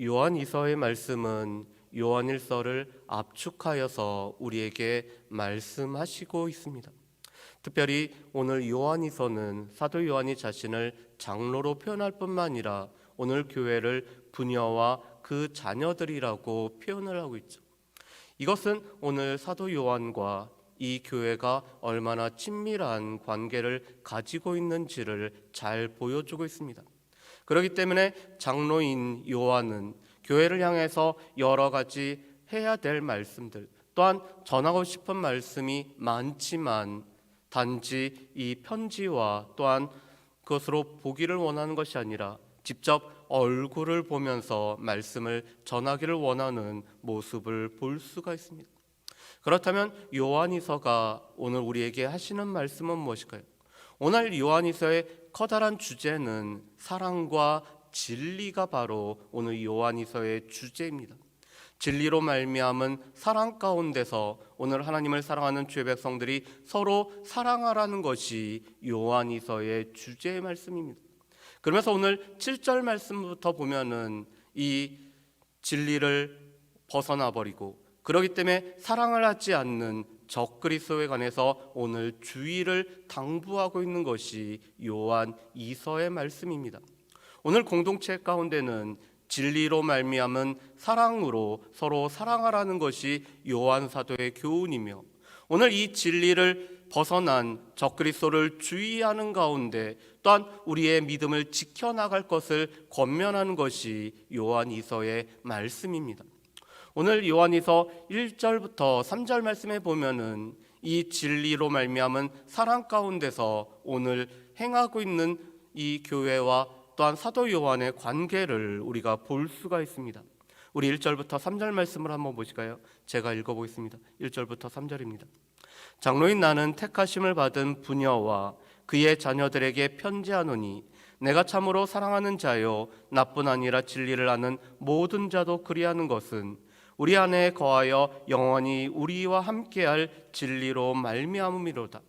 요한이서의 말씀은 요한일서를 압축하여서 우리에게 말씀하시고 있습니다. 특별히 오늘 요한이서는 사도 요한이 자신을 장로로 표현할 뿐만 아니라 오늘 교회를 부녀와 그 자녀들이라고 표현을 하고 있죠. 이것은 오늘 사도 요한과 이 교회가 얼마나 친밀한 관계를 가지고 있는지를 잘 보여주고 있습니다. 그렇기 때문에 장로인 요한은 교회를 향해서 여러 가지 해야 될 말씀들 또한 전하고 싶은 말씀이 많지만 단지 이 편지와 또한 그것으로 보기를 원하는 것이 아니라 직접 얼굴을 보면서 말씀을 전하기를 원하는 모습을 볼 수가 있습니다. 그렇다면 요한이서가 오늘 우리에게 하시는 말씀은 무엇일까요? 오늘 요한이서의 커다란 주제는 사랑과 진리가 바로 오늘 요한이서의 주제입니다. 진리로 말미암은 사랑 가운데서 오늘 하나님을 사랑하는 주의 백성들이 서로 사랑하라는 것이 요한이서의 주제의 말씀입니다. 그러면서 오늘 7절 말씀부터 보면은 이 진리를 벗어나 버리고 그렇기 때문에 사랑을 하지 않는 적그리스도에 관해서 오늘 주의를 당부하고 있는 것이 요한 이서의 말씀입니다. 오늘 공동체 가운데는 진리로 말미암은 사랑으로 서로 사랑하라는 것이 요한 사도의 교훈이며 오늘 이 진리를 벗어난 적그리스도를 주의하는 가운데 또한 우리의 믿음을 지켜나갈 것을 권면하는 것이 요한 이서의 말씀입니다. 오늘 요한이서 1절부터 3절 말씀에 보면은 이 진리로 말미암은 사랑 가운데서 오늘 행하고 있는 이 교회와 또한 사도 요한의 관계를 우리가 볼 수가 있습니다. 우리 1절부터 3절 말씀을 한번 보실까요? 제가 읽어 보겠습니다. 1절부터 3절입니다. 장로인 나는 택하심을 받은 부녀와 그의 자녀들에게 편지하노니 내가 참으로 사랑하는 자요 나뿐 아니라 진리를 아는 모든 자도 그리하는 것은 우리 안에 거하여 영원히 우리와 함께할 진리로 말미암음이로다.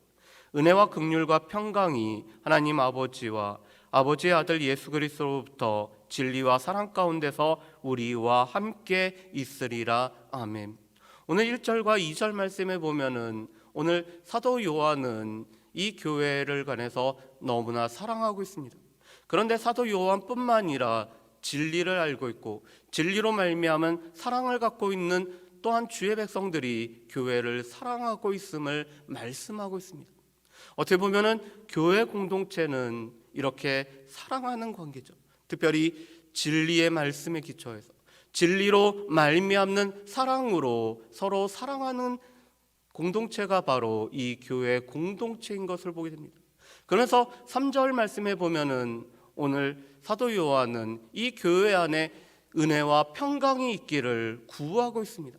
은혜와 긍휼과 평강이 하나님 아버지와 아버지의 아들 예수 그리스도로부터 진리와 사랑 가운데서 우리와 함께 있으리라. 아멘. 오늘 1절과 2절 말씀에 보면은 오늘 사도 요한은 이 교회를 관해서 너무나 사랑하고 있습니다. 그런데 사도 요한뿐만 아니라 진리를 알고 있고 진리로 말미암은 사랑을 갖고 있는 또한 주의 백성들이 교회를 사랑하고 있음을 말씀하고 있습니다. 어떻게 보면은 교회 공동체는 이렇게 사랑하는 관계죠. 특별히 진리의 말씀에 기초해서 진리로 말미암는 사랑으로 서로 사랑하는 공동체가 바로 이 교회 공동체인 것을 보게 됩니다. 그래서 3절 말씀에 보면은 오늘 사도 요한은 이 교회 안에 은혜와 평강이 있기를 구하고 있습니다.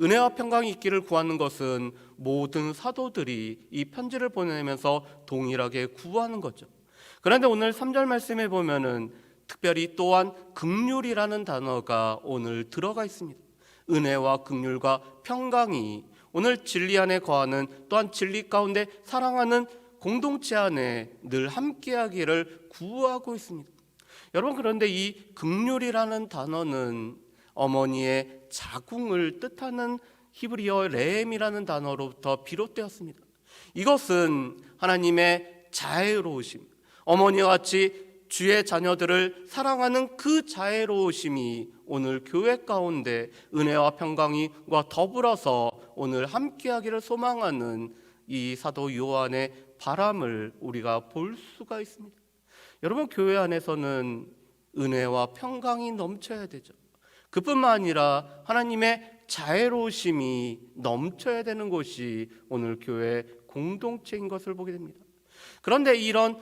은혜와 평강이 있기를 구하는 것은 모든 사도들이 이 편지를 보내면서 동일하게 구하는 거죠. 그런데 오늘 3절 말씀에 보면은 특별히 또한 극률이라는 단어가 오늘 들어가 있습니다. 은혜와 극률과 평강이 오늘 진리 안에 거하는 또한 진리 가운데 사랑하는 공동체 안에 늘 함께하기를 구하고 있습니다. 여러분 그런데 이 극률이라는 단어는 어머니의 자궁을 뜻하는 히브리어 레엠이라는 단어로부터 비롯되었습니다. 이것은 하나님의 자애로우심, 어머니와 같이 주의 자녀들을 사랑하는 그 자애로우심이 오늘 교회 가운데 은혜와 평강이와 더불어서 오늘 함께하기를 소망하는 이 사도 요한의 바람을 우리가 볼 수가 있습니다. 여러분 교회 안에서는 은혜와 평강이 넘쳐야 되죠. 그뿐만 아니라 하나님의 자애로우심이 넘쳐야 되는 곳이 오늘 교회 공동체인 것을 보게 됩니다. 그런데 이런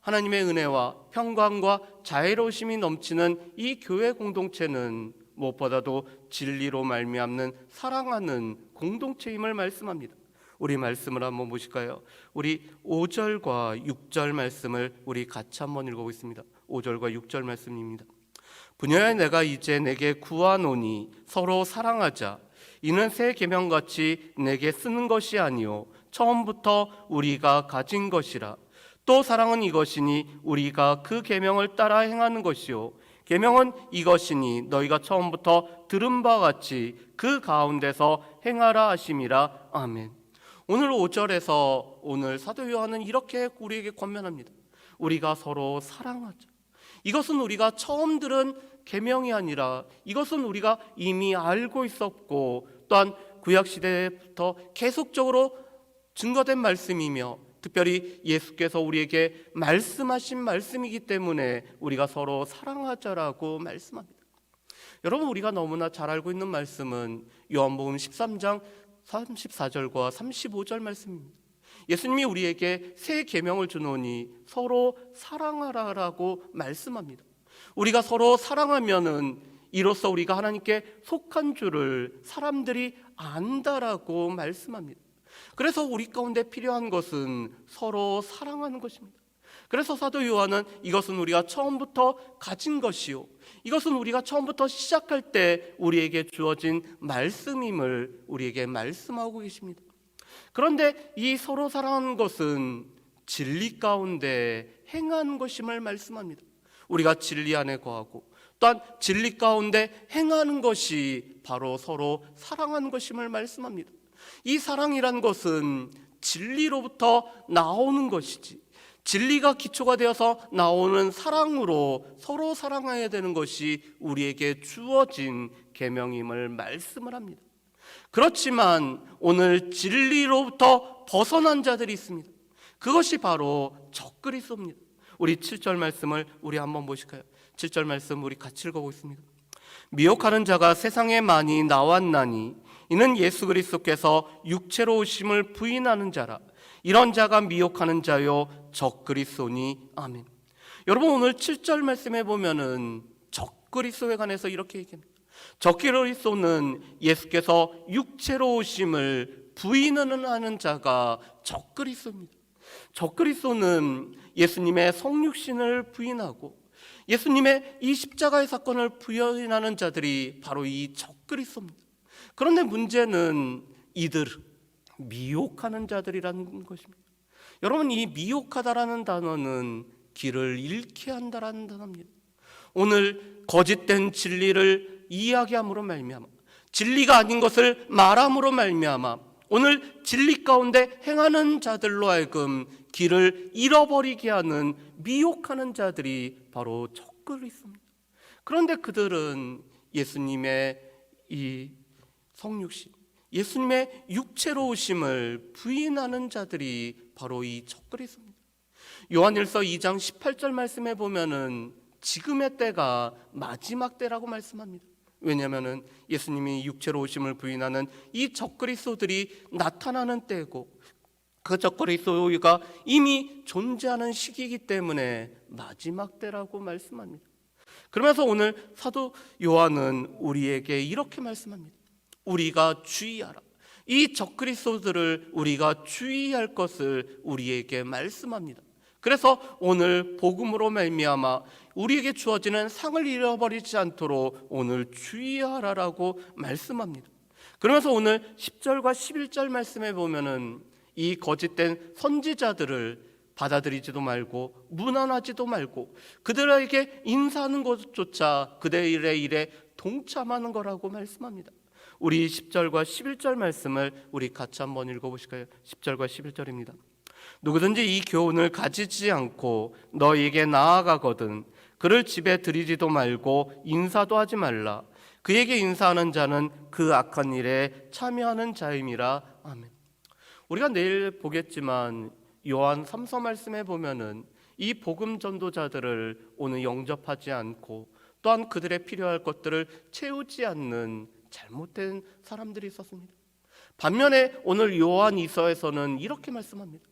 하나님의 은혜와 평강과 자애로우심이 넘치는 이 교회 공동체는 무엇보다도 진리로 말미암는 사랑하는 공동체임을 말씀합니다. 우리 말씀을 한번 보실까요? 우리 5절과 6절 말씀을 우리 같이 한번 읽어보겠습니다. 5절과 6절 말씀입니다. 부녀야 내가 이제 내게 구하노니 서로 사랑하자. 이는 새 계명같이 내게 쓰는 것이 아니요 처음부터 우리가 가진 것이라. 또 사랑은 이것이니 우리가 그 계명을 따라 행하는 것이요 계명은 이것이니 너희가 처음부터 들은 바와 같이 그 가운데서 행하라 하심이라 아멘. 오늘 5절에서 오늘 사도 요한은 이렇게 우리에게 권면합니다. 우리가 서로 사랑하자. 이것은 우리가 처음 들은 계명이 아니라 이것은 우리가 이미 알고 있었고 또한 구약 시대부터 계속적으로 증거된 말씀이며 특별히 예수께서 우리에게 말씀하신 말씀이기 때문에 우리가 서로 사랑하자라고 말씀합니다. 여러분 우리가 너무나 잘 알고 있는 말씀은 요한복음 13장 34절과 35절 말씀입니다. 예수님이 우리에게 새 계명을 주노니 서로 사랑하라라고 말씀합니다. 우리가 서로 사랑하면은 이로써 우리가 하나님께 속한 줄을 사람들이 안다라고 말씀합니다. 그래서 우리 가운데 필요한 것은 서로 사랑하는 것입니다. 그래서 사도 요한은 이것은 우리가 처음부터 가진 것이요. 이것은 우리가 처음부터 시작할 때 우리에게 주어진 말씀임을 우리에게 말씀하고 계십니다. 그런데 이 서로 사랑하는 것은 진리 가운데 행하는 것임을 말씀합니다. 우리가 진리 안에 거하고 또한 진리 가운데 행하는 것이 바로 서로 사랑하는 것임을 말씀합니다. 이 사랑이란 것은 진리로부터 나오는 것이지 진리가 기초가 되어서 나오는 사랑으로 서로 사랑해야 되는 것이 우리에게 주어진 계명임을 말씀을 합니다. 그렇지만 오늘 진리로부터 벗어난 자들이 있습니다. 그것이 바로 적그리스도입니다. 우리 7절 말씀을 우리 한번 보실까요? 7절 말씀 우리 같이 읽어보겠습니다. 미혹하는 자가 세상에 많이 나왔나니 이는 예수 그리스도께서 육체로 오심을 부인하는 자라 이런 자가 미혹하는 자요 적그리스도니 아멘. 여러분 오늘 7절 말씀해 보면은 적그리스도에 관해서 이렇게 얘기합니다. 적그리스도는 예수께서 육체로 오심을 부인하는 자가 적그리스도입니다. 적그리스도는 예수님의 성육신을 부인하고 예수님의 이 십자가의 사건을 부인하는 자들이 바로 이 적그리스도입니다. 그런데 문제는 이들 미혹하는 자들이라는 것입니다. 여러분 이 미혹하다라는 단어는 길을 잃게 한다라는 단어입니다. 오늘 거짓된 진리를 이야기함으로 말미암아 진리가 아닌 것을 말함으로 말미암아 오늘 진리 가운데 행하는 자들로 하여금 길을 잃어버리게 하는 미혹하는 자들이 바로 적그리스도입니다. 그런데 그들은 예수님의 이 성육신, 예수님의 육체로 오심을 부인하는 자들이 바로 이 적그리스도입니다. 요한일서 2장 18절 말씀에 보면은 지금의 때가 마지막 때라고 말씀합니다. 왜냐하면은 예수님이 육체로 오심을 부인하는 이 적그리스도들이 나타나는 때고 그 적그리스도가 이미 존재하는 시기이기 때문에 마지막 때라고 말씀합니다. 그러면서 오늘 사도 요한은 우리에게 이렇게 말씀합니다. 우리가 주의하라. 이 적그리스도들을 우리가 주의할 것을 우리에게 말씀합니다. 그래서 오늘 복음으로 말미암아 우리에게 주어지는 상을 잃어버리지 않도록 오늘 주의하라라고 말씀합니다. 그러면서 오늘 10절과 11절 말씀에 보면은 이 거짓된 선지자들을 받아들이지도 말고 무난하지도 말고 그들에게 인사하는 것조차 그들의 일에 동참하는 거라고 말씀합니다. 우리 10절과 11절 말씀을 우리 같이 한번 읽어 보실까요? 10절과 11절입니다. 누구든지 이 교훈을 가지지 않고 너에게 나아가거든 그를 집에 들이지도 말고 인사도 하지 말라. 그에게 인사하는 자는 그 악한 일에 참여하는 자임이라. 아멘. 우리가 내일 보겠지만 요한 3서 말씀에 보면은 이 복음 전도자들을 오늘 영접하지 않고 또한 그들의 필요할 것들을 채우지 않는 잘못된 사람들이 있었습니다. 반면에 오늘 요한 이서에서는 이렇게 말씀합니다.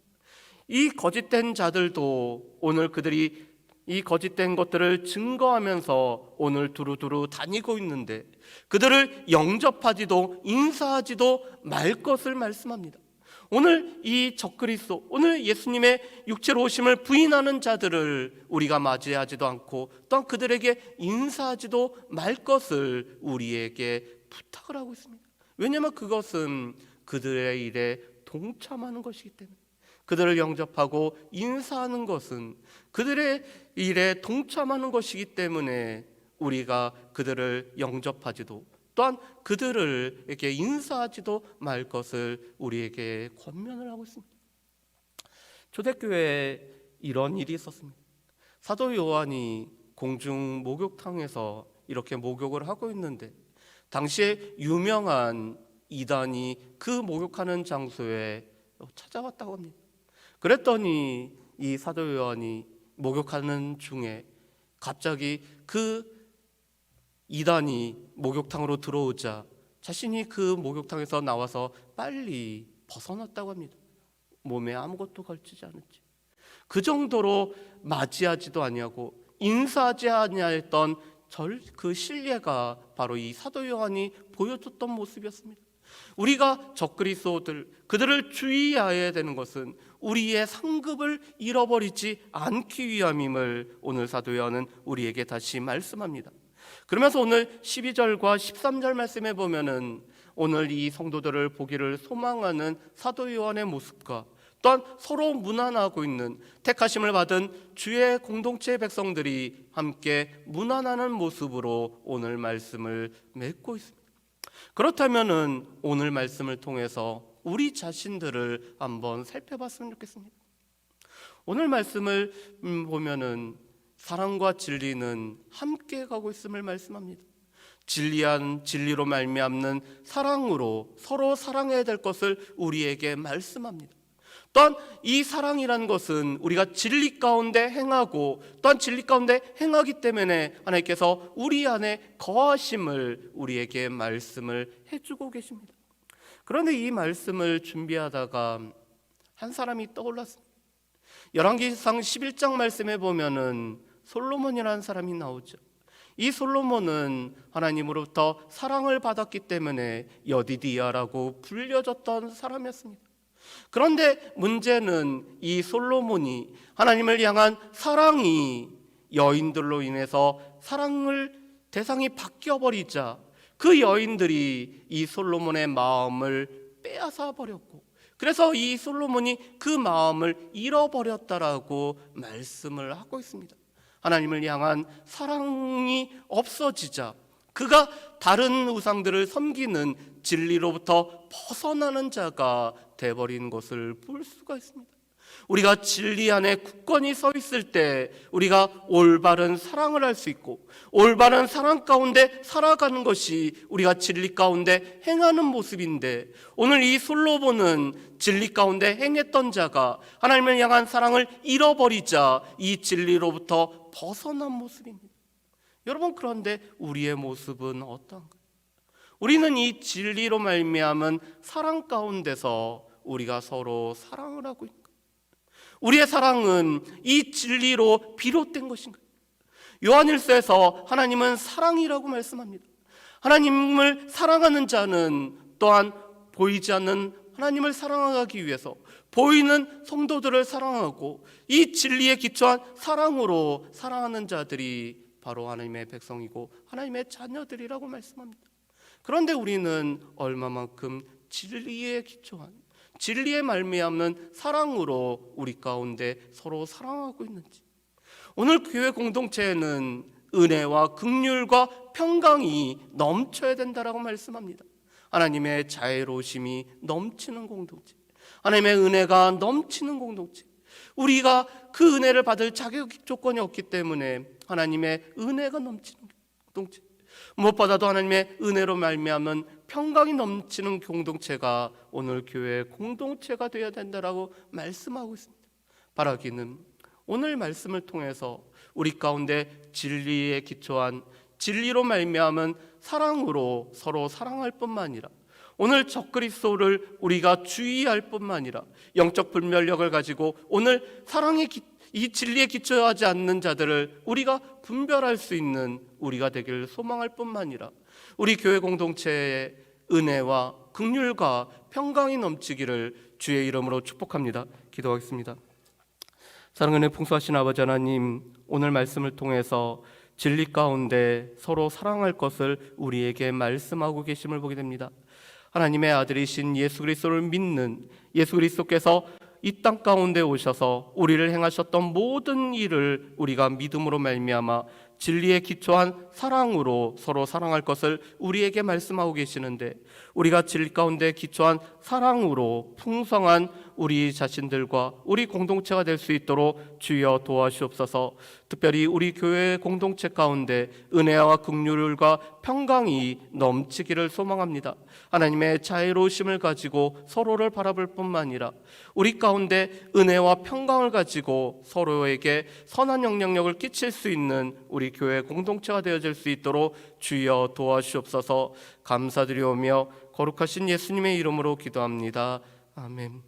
이 거짓된 자들도 오늘 그들이 이 거짓된 것들을 증거하면서 오늘 두루두루 다니고 있는데 그들을 영접하지도 인사하지도 말 것을 말씀합니다. 오늘 이 적그리스도, 오늘 예수님의 육체로 오심을 부인하는 자들을 우리가 맞이하지도 않고 또한 그들에게 인사하지도 말 것을 우리에게 부탁을 하고 있습니다. 왜냐하면 그것은 그들의 일에 동참하는 것이기 때문에 그들을 영접하고 인사하는 것은 그들의 일에 동참하는 것이기 때문에 우리가 그들을 영접하지도 또한 그들을 이렇게 인사하지도 말 것을 우리에게 권면을 하고 있습니다. 초대교회에 이런 일이 있었습니다. 사도 요한이 공중 목욕탕에서 이렇게 목욕을 하고 있는데 당시에 유명한 이단이 그 목욕하는 장소에 찾아왔다고 합니다. 그랬더니 이 사도 요한이 목욕하는 중에 갑자기 그 이단이 목욕탕으로 들어오자 자신이 그 목욕탕에서 나와서 빨리 벗어났다고 합니다. 몸에 아무것도 걸치지 않았지. 그 정도로 맞이하지도 아니하고 인사하지 절 그 신뢰가 바로 이 사도 요한이 보여줬던 모습이었습니다. 우리가 적그리스도들 그들을 주의해야 되는 것은 우리의 상급을 잃어버리지 않기 위함임을 오늘 사도 요한은 우리에게 다시 말씀합니다. 그러면서 오늘 12절과 13절 말씀에 보면은 오늘 이 성도들을 보기를 소망하는 사도 요한의 모습과 또한 서로 무난하고 있는 택하심을 받은 주의 공동체 백성들이 함께 무난하는 모습으로 오늘 말씀을 맺고 있습니다. 그렇다면은 오늘 말씀을 통해서 우리 자신들을 한번 살펴봤으면 좋겠습니다. 오늘 말씀을 음, 보면은 사랑과 진리는 함께 가고 있음을 말씀합니다. 진리한 진리로 말미암는 사랑으로 서로 사랑해야 될 것을 우리에게 말씀합니다. 또한 이 사랑이라는 것은 우리가 진리 가운데 행하고 또한 진리 가운데 행하기 때문에 하나님께서 우리 안에 거하심을 우리에게 말씀을 해주고 계십니다. 그런데 이 말씀을 준비하다가 한 사람이 떠올랐습니다. 열왕기상 11장 말씀에 보면은 솔로몬이라는 사람이 나오죠. 이 솔로몬은 하나님으로부터 사랑을 받았기 때문에 여디디아라고 불려졌던 사람이었습니다. 그런데 문제는 이 솔로몬이 하나님을 향한 사랑이 여인들로 인해서 사랑을 대상이 바뀌어 버리자 그 여인들이 이 솔로몬의 마음을 빼앗아 버렸고 그래서 이 솔로몬이 그 마음을 잃어버렸다라고 말씀을 하고 있습니다. 하나님을 향한 사랑이 없어지자 그가 다른 우상들을 섬기는 진리로부터 벗어나는 자가 돼버린 것을 볼 수가 있습니다. 우리가 진리 안에 굳건히 서 있을 때 우리가 올바른 사랑을 할 수 있고 올바른 사랑 가운데 살아가는 것이 우리가 진리 가운데 행하는 모습인데 오늘 이 솔로몬은 진리 가운데 행했던 자가 하나님을 향한 사랑을 잃어버리자 이 진리로부터 벗어난 모습입니다. 여러분 그런데 우리의 모습은 어떤가요? 우리는 이 진리로 말미암은 사랑 가운데서 우리가 서로 사랑을 하고 있는. 우리의 사랑은 이 진리로 비롯된 것인가요? 요한일서에서 하나님은 사랑이라고 말씀합니다. 하나님을 사랑하는 자는 또한 보이지 않는 하나님을 사랑하기 위해서 보이는 성도들을 사랑하고 이 진리에 기초한 사랑으로 사랑하는 자들이 바로 하나님의 백성이고 하나님의 자녀들이라고 말씀합니다. 그런데 우리는 얼마만큼 진리에 기초한 진리에 말미암는 사랑으로 우리 가운데 서로 사랑하고 있는지 오늘 교회 공동체에는 은혜와 극률과 평강이 넘쳐야 된다라고 말씀합니다. 하나님의 자애로심이 넘치는 공동체, 하나님의 은혜가 넘치는 공동체. 우리가 그 은혜를 받을 자격 조건이 없기 때문에 하나님의 은혜가 넘치는 공동체. 무엇보다도 하나님의 은혜로 말미암은 평강이 넘치는 공동체가 오늘 교회 공동체가 되어야 된다라고 말씀하고 있습니다. 바라기는 오늘 말씀을 통해서 우리 가운데 진리에 기초한 진리로 말미암은 사랑으로 서로 사랑할 뿐만 아니라 오늘 적그리스도를 우리가 주의할 뿐만 아니라 영적 분별력을 가지고 오늘 사랑의 기, 이 진리에 기초하지 않는 자들을 우리가 분별할 수 있는 우리가 되기를 소망할 뿐만 아니라 우리 교회 공동체의 은혜와 극률과 평강이 넘치기를 주의 이름으로 축복합니다. 기도하겠습니다. 사랑하는 풍성하신 아버지 하나님, 오늘 말씀을 통해서 진리 가운데 서로 사랑할 것을 우리에게 말씀하고 계심을 보게 됩니다. 하나님의 아들이신 예수 그리스도를 믿는 예수 그리스도께서 이 땅 가운데 오셔서 우리를 행하셨던 모든 일을 우리가 믿음으로 말미암아 진리에 기초한 사랑으로 서로 사랑할 것을 우리에게 말씀하고 계시는데 우리가 진리 가운데 기초한 사랑으로 풍성한 우리 자신들과 우리 공동체가 될 수 있도록 주여 도와주옵소서. 특별히 우리 교회 공동체 가운데 은혜와 긍휼과 평강이 넘치기를 소망합니다. 하나님의 자애로우심을 가지고 서로를 바라볼 뿐만 아니라 우리 가운데 은혜와 평강을 가지고 서로에게 선한 영향력을 끼칠 수 있는 우리 교회 공동체가 되어질 수 있도록 주여 도와주옵소서 감사드리오며 거룩하신 예수님의 이름으로 기도합니다. 아멘.